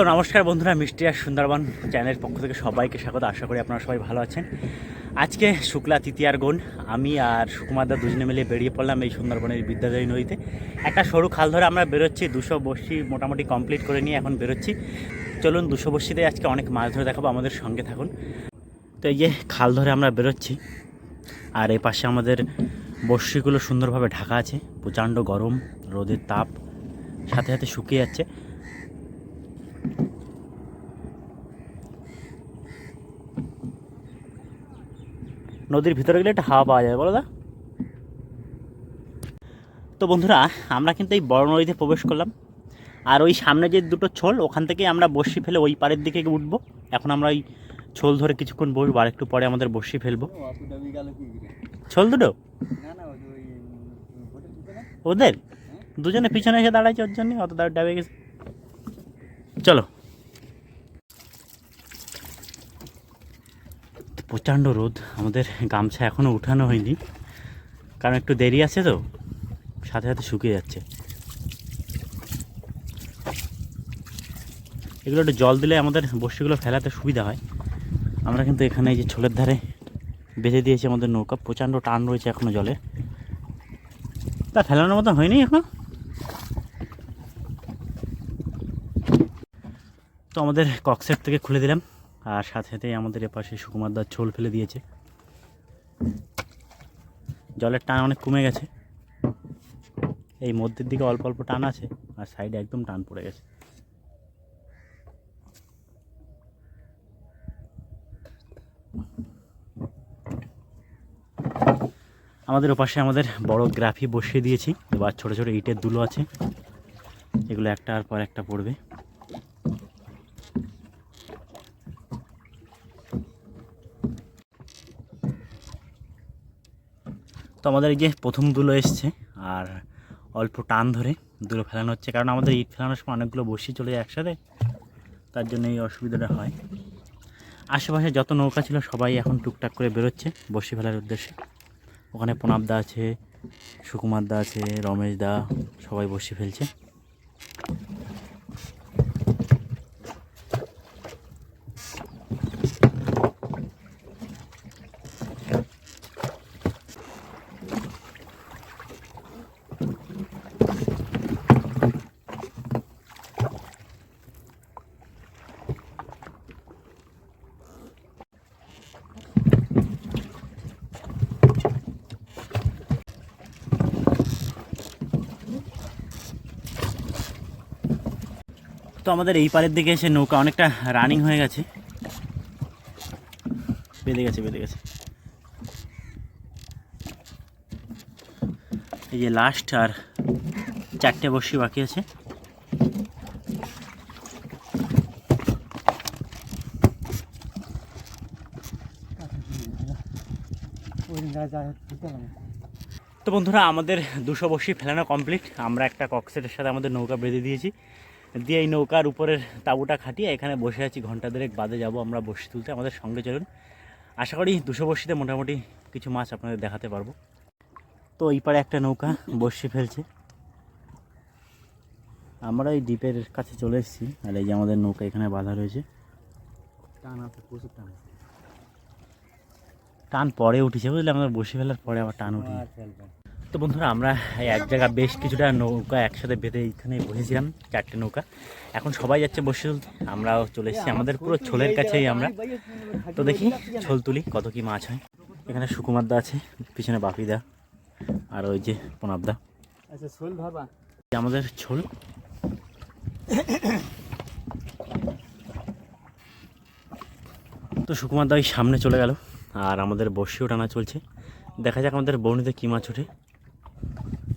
তো নমস্কার বন্ধুরা, মিষ্টি আর সুন্দরবন চ্যানেলের পক্ষ থেকে সবাইকে স্বাগত। আশা করি আপনারা সবাই ভালো আছেন। আজকে শুক্লা তৃতীয়ার গুণ, আমি আর সুকুমারদা দুজনে মিলে বেরিয়ে পড়লাম এই সুন্দরবনের বিদ্যাদায়ী নদীতে। একটা সরু খাল ধরে আমরা বেরোচ্ছি, দুশো বর্ষি মোটামুটি কমপ্লিট করে নিয়ে এখন বেরোচ্ছি। চলুন দুশো বর্ষিতে আজকে অনেক মাছ ধরে দেখাবো, আমাদের সঙ্গে থাকুন। তো এই যে খাল ধরে আমরা বেরোচ্ছি, আর এই পাশে আমাদের বর্ষিগুলো সুন্দরভাবে ঢাকা আছে। প্রচণ্ড গরম, রোদের তাপ, সাথে সাথে শুকিয়ে যাচ্ছে। নদীর ভিতরে গেলে একটা হাওয়া পাওয়া যায় বলো দা। তো বন্ধুরা আমরা কিন্তু এই বড় নদীতে প্রবেশ করলাম। আর ওই সামনে যে দুটো ছোল ওখান থেকে আমরা বসি ফেলে ওই পাড়ের দিকে উঠবো। এখন আমরা ওই ছোল ধরে কিছুক্ষণ বসবো আর একটু পরে আমাদের বসি ফেলব। ছোল দুটো? ওদের? দুজনে পিছনে এসে দাঁড়াইছে ওর জন্য অত দাঁড় ডাবে গেছে। চলো। প্রচণ্ড রোদ। আমাদের গামছা এখনও উঠানো হয়নি। কারণ একটু দেরি আছে তো। সাথে সাথে শুকিয়ে যাচ্ছে। এগুলো একটু জল দিলে আমাদের বস্তিগুলো ফেলাতে সুবিধা হয়। আমরা কিন্তু এখানে এই যে ছোলের ধারে বেঁধে দিয়েছি আমাদের নৌকা। প্রচণ্ড টান রয়েছে এখনও জলে। তা ফেলানোর মতো হয়নি এখন। তো আমাদের কক্সেট থেকে খুলে দিলাম। আর সাথে সাথে আমাদের এপাশে সুকুমার দার ছোল ফেলে দিয়েছে। জলের টান অনেক কমে গেছে। এই মধ্যের দিকে অল্প অল্প টান আছে আর সাইডে একদম টান পড়ে গেছে। আমাদের ওপাশে আমাদের বড় গ্রাফি বসিয়ে দিয়েছি। এবার ছোট ছোট ইটের দুলো আছে। এগুলো একটার পর একটা পড়বে। তো আমাদের এই যে প্রথম দুলো এসছে, আর অল্প টান ধরে দুলো ফেলানো হচ্ছে, কারণ আমাদের ইট ফেলানোর সময় অনেকগুলো বসি চলে যায় একসাথে, তার জন্য এই অসুবিধাটা হয়। আশেপাশে যত নৌকা ছিল সবাই এখন টুকটাক করে বেরোচ্ছে বসি ফেলার উদ্দেশ্যে। ওখানে প্রণাব দা আছে, সুকুমার দা আছে, রমেশ দা সবাই বসে ফেলছে। আমাদের এই পারের দিকে এসে নৌকা অনেকটা রানিং হয়ে গেছে। বেঁধে গেছে বেঁধে গেছে। এই যে লাস্ট আর চারটে বসি বাকি আছে। তো বন্ধুরা, আমাদের দুশো বসি ফেলানো কমপ্লিট আমরা একটা কক্সেটের সাথে আমাদের নৌকা বেঁধে দিয়েছি। দিয়ে এই নৌকার উপরের তাঁবুটা খাটিয়ে এখানে বসে আছি ঘণ্টা দেড়েক বাদে যাব আমরা বসি তুলতে। আমাদের সঙ্গে চলুন। আশা করি দুশো বসিতে মোটামুটি কিছু মাছ আপনাদের দেখাতে পারব। তো এই পারে একটা নৌকা বসি ফেলছে। আমরা এই দ্বীপের কাছে চলে এসেছি আর এই যে আমাদের নৌকা এখানে বাঁধা রয়েছে। টান আছে প্রচুর টান টান পরে উঠেছে বুঝলে আমাদের বসে ফেলার পরে আবার টান উঠে আর চলবে তো বন্ধুরা আমরা এক জায়গায় বেশ কিছুটা নৌকা একসাথে বেঁধে এইখানে বসেছিলাম চারটে নৌকা। এখন সবাই যাচ্ছে বসে তুলতে আমরাও চলে এসেছি। আমাদের পুরো ছোলের কাছেই আমরা। তো দেখি ছোল তুলি কত কি মাছ হয়। এখানে সুকুমার দা আছে পিছনে বাপিদা আর ওই যে প্রণব দা আচ্ছা ধরবা আমাদের ছোল। তো সুকুমার দা ওই সামনে চলে গেল আর আমাদের বর্ষিও টানা চলছে। দেখা যাক আমাদের বৌনিতে কী মাছ ওঠে।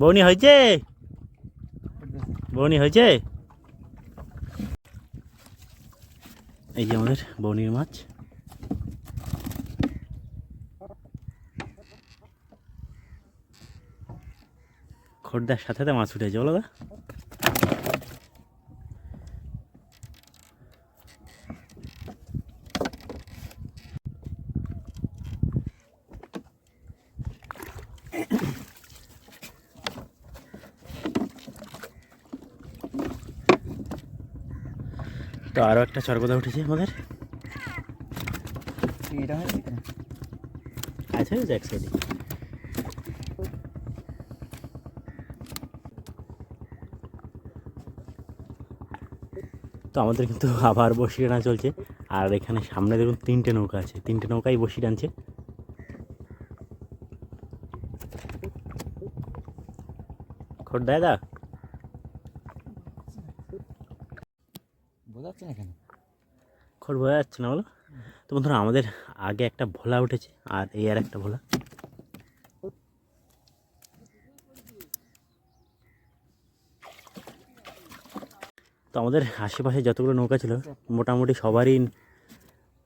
বৌনি হয়েছে? বৌনি হয়েছে? এই যে আমাদের বৌনির মাছ। খোরদার সাথে সাথে মাছ উঠেছে, বলো দা তো আরও একটা চরকদা উঠেছে আমাদের। আছে এক সাইডে। তো আমাদের কিন্তু আবার বসি টানা চলছে। আর এখানে সামনে দেখুন তিনটে নৌকা আছে। তিনটে নৌকাই বসি টানছে। খোট দেয় দা বোঝা যাচ্ছে না কেন খোট বোঝা যাচ্ছে না বলো? তো বন্ধুরা আমাদের আগে একটা ভোলা উঠেছে আর এই আর একটা ভোলা। তো আমাদের আশেপাশে যতগুলো নৌকা ছিল মোটামুটি সবারই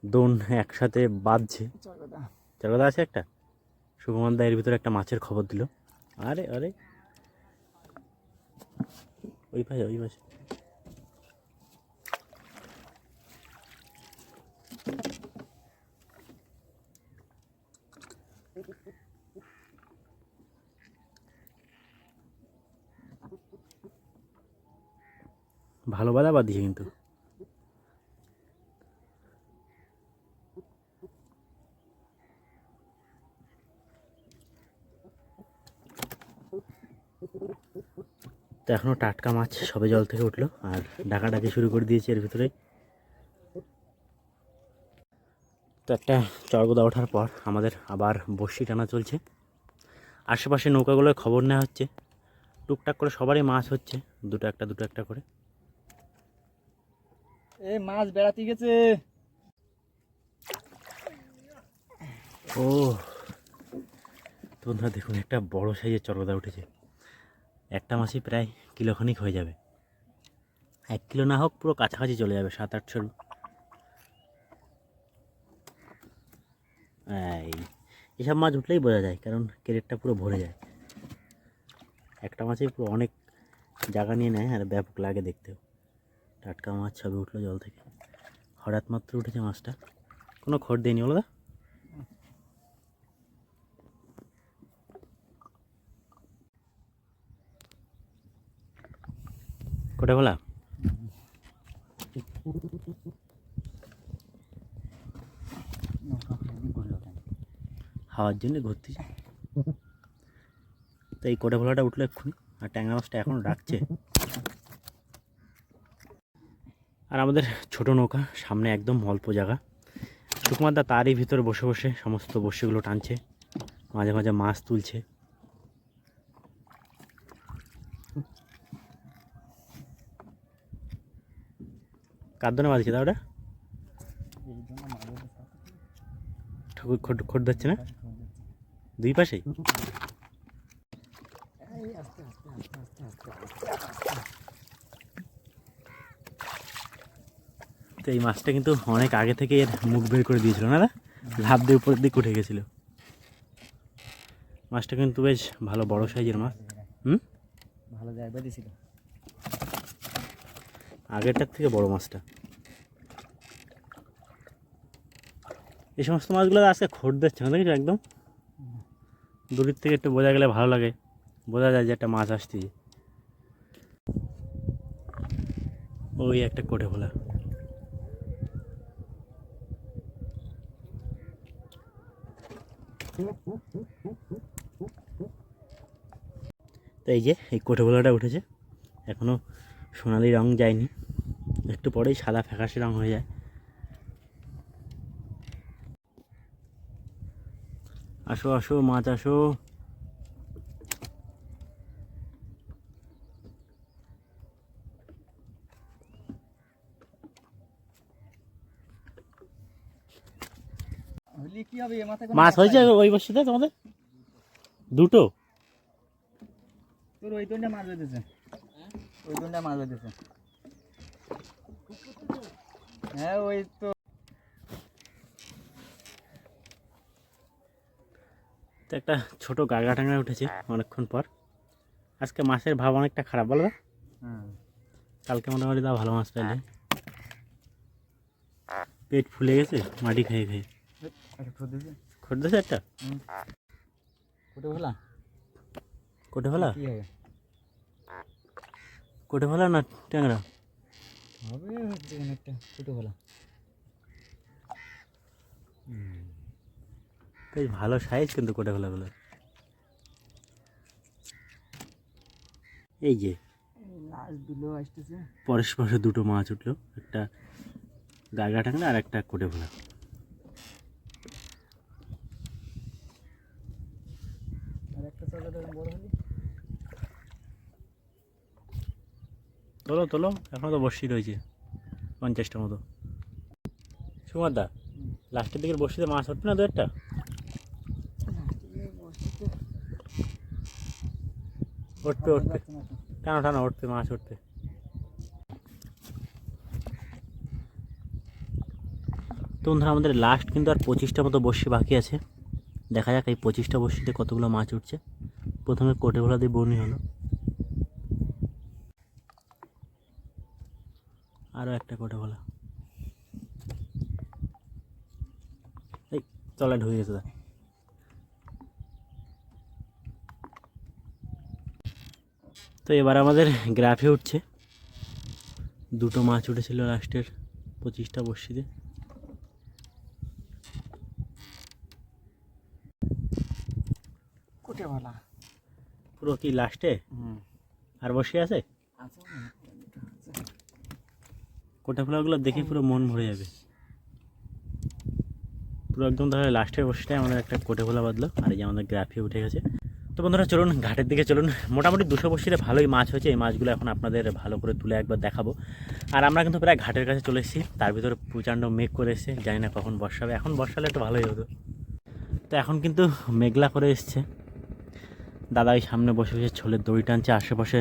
দোন একসাথে বাঁধছে। চরকদা চারকদা আছে একটা? সুকুমার দা এর ভিতরে একটা মাছের খবর দিল। আরে আরে। ওই পাশে ওই পাশে। ভালো বাধা বাদ দিয়েছে কিন্তু। তো এখনও টাটকা মাছ সবে জল থেকে উঠল, আর ডাকাডাকি শুরু করে দিয়েছে এর ভিতরে তো একটা চরগোদা ওঠার পর আমাদের আবার বড়শি টানা চলছে। আশেপাশে নৌকাগুলোর খবর নেওয়া হচ্ছে। টুকটাক করে সবারই মাছ হচ্ছে দুটো একটা দুটো একটা করে। এ মাছ বেড়াতে গেছে। ও তো বন্ধুরা দেখুন একটা বড় সাইজের চরগদা উঠেছে। একটা মাছই প্রায় কিলোখানিক হয়ে যাবে। এক কিলো না হোক পুরো কাছাকাছি চলে যাবে সাত আটশো এই, এসব মাছ উঠলেই বোঝা যায়, কারণ ক্যারেটটা পুরো ভরে যায়। একটা মাছই পুরো অনেক জায়গা নিয়ে নেয়, আর ব্যাপক লাগে দেখতেও। টাটকা মাছ সবে উঠল জল থেকে। হঠাৎ মাত্র উঠেছে মাছটা। কোনো খড় দেয়নি বলো কোটা বলা নৌকা হেভি করল কেন হাওয়ার জন্য ঘুরতে তো এই কোটা ভোলাটা উঠল এক্ষুনি, আর ট্যাংরা মাছটা এখন ডাকছে আর আমাদের ছোট নৌকা, সামনে একদম অল্প জায়গা। সুকুমার দা তারই ভিতরে বসে বসে সমস্ত বসেগুলো টানছে, মাঝে মাঝে মাছ তুলছে। কার দনে বাজছে তা ওটা? খোট খোট দিচ্ছে না। দুই পাশেই? তো এই মাছটা কিন্তু অনেক আগে থেকে এর মুখ বের করে দিয়েছিল না লাভ দিয়ে উপরের দিকে উঠে গেছিল। মাছটা কিন্তু বেশ ভালো বড় সাইজের মাছ। হুম? ভালো জায়গা দিছিল আগেরটার থেকে বড় মাছটা। এই সমস্ত মাছগুলো আজকে খোট দিচ্ছে না দেখেছ একদম? দূরের থেকে একটু বোঝা গেলে ভালো লাগে। বোঝা যায় যে একটা মাছ আসছে। ওই একটা কোটে ভোলা। তো এই যে, এই কোটে ভোলাটা উঠেছে। এখনও সোনালি রং যায়নি। একটু পরেই সাদা ফ্যাকাশে রং হয়ে যায়। আসো আসো মাছ আসো। কি হবে মাথায় মাছ হয়েছে ওই বসিতে তোমাদের? দুটো। তোর ওই দণ্ডে মাছ বেঁধেছে। ওই দণ্ডে মাছ বেঁধেছে। হ্যাঁ ওই তো তো একটা ছোট গাগা টাঙ্গা উঠেছে অনেকক্ষণ পর। আজকে মাছের ভাব অনেকটা খারাপ বলো দা? হ্যাঁ কালকে মোটামুটি দা ভালো মাছ পাইলে পেট ফুলে গেছে মাটি খেয়ে খেয়ে। একটা খোট দিয়েছে? একটা? কোটে বলা কোটে ফেলা কোটে ফেলা না ট্যাংরা? হবে অনেকটা ছোটো ভোলা। বেশ ভালো সাইজ কিন্তু কোটে ভোলাগুলো এই যে। দুলো দুটো মাছ উঠল একটা গাগা টাংলা আর একটা কোটে ভোলা তোলো তোলো এখনও তো বসি রয়েছে পঞ্চাশটা মতো। সুমার দা লাস্টের দিকের বসিতে মাছ উঠবে না দু একটা? উঠবে উঠবে টানো টানো উঠবে মাছ উঠবে তো বন্ধুরা আমাদের লাস্ট কিন্তু আর পঁচিশটা মতো বসি বাকি আছে। দেখা যাক এই পঁচিশটা বসিতে কতগুলো মাছ উঠছে। প্রথমে কোটে ভোলা দিয়ে বনি হলো। আরও একটা কোটে ভোলা এই তলায় ঢুকে গেছে। তো এবার আমাদের গ্রাফে উঠছে। দুটো মাছ উঠেছিল লাস্টের পঁচিশটা বর্ষিতে পুরো কি লাস্টে? হুম। আর বসে আছে? আছে কোটা ফোলাগুলো দেখে পুরো মন ভরে যাবে। পুরো একদম তাহলে লাস্টের বসেটাই আমাদের একটা কোটে ফোলা বাঁধলো। আর এই যে আমাদের গ্রাফি উঠে গেছে। তো বন্ধুরা চলুন, ঘাটের দিকে চলুন। মোটামুটি দুশো বসিতে ভালোই মাছ হয়েছে। এই মাছগুলো এখন আপনাদের ভালো করে তুলে একবার দেখাবো। আর আমরা কিন্তু প্রায় ঘাটের কাছে চলে এসেছি। তার ভিতরে প্রচণ্ড মেঘ করে এসছে। জানি না কখন বর্ষা হবে এখন বর্ষা হলে তো ভালোই হতো। তো এখন কিন্তু মেঘলা করে এসছে। দাদা ওই সামনে বসে বসে ছোলের দড়ি টানছে। আশেপাশে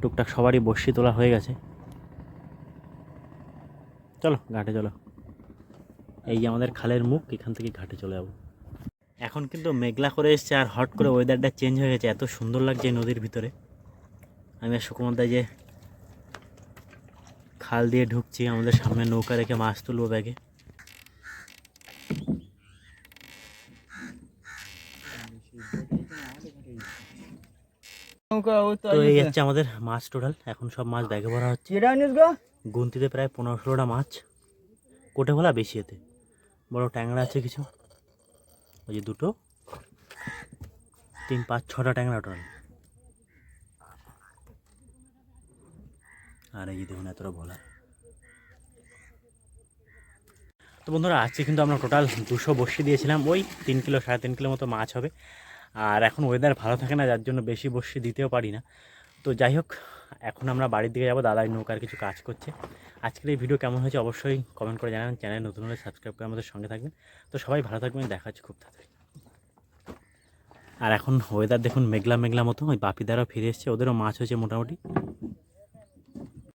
টুকটাক সবারই বসি তোলা হয়ে গেছে। চলো, ঘাটে চলো। এই যে আমাদের খালের মুখ, এখান থেকে ঘাটে চলে যাব। এখন কিন্তু মেঘলা করে এসছে আর হট করে ওয়েদারটা চেঞ্জ হয়ে গেছে। এত সুন্দর লাগছে নদীর ভিতরে। আমি আর সুকুমারদায় যে খাল দিয়ে ঢুকছি আমাদের সামনে নৌকা রেখে মাছ তুলবো ব্যাগে। তো এই হচ্ছে আমাদের মাছ টোটাল। এখন সব মাছ ব্যাগে ভরা হচ্ছে। গুনতিতে প্রায় পনেরো ষোলোটা মাছ। কোটে ভোলা বেশি এতে। বড় ট্যাংরা আছে কিছু। ওই যে দুটো। তিন, পাঁচ, ছটা ট্যাংরা টোটাল। আর এই যে দেখুন এতটা ভোলা তো বন্ধুরা, আজকে কিন্তু আমরা টোটাল দুশো বসি দিয়েছিলাম। ওই তিন কিলো, সাড়ে তিন কিলো মতো মাছ হবে। আর এখন ওয়েদার ভালো থাকে না, যার জন্য বেশি বসি দিতেও পারি না। তো যাই হোক এখন আমরা বাড়ির দিকে যাব, দাদাই নৌকার কিছু কাজ করছে। আজকের এই ভিডিও কেমন হয়েছে অবশ্যই কমেন্ট করে জানাবেন চ্যানেল নতুন হলে সাবস্ক্রাইব করে আমাদের সঙ্গে থাকবেন। তো সবাই ভালো থাকবেন, দেখা হচ্ছে খুব তাড়াতাড়ি। আর এখন ওয়েদার দেখুন মেঘলা মেঘলা মতো ওই বাপিদারাও ফিরে এসছে, ওদেরও মাছ হয়েছে মোটামুটি।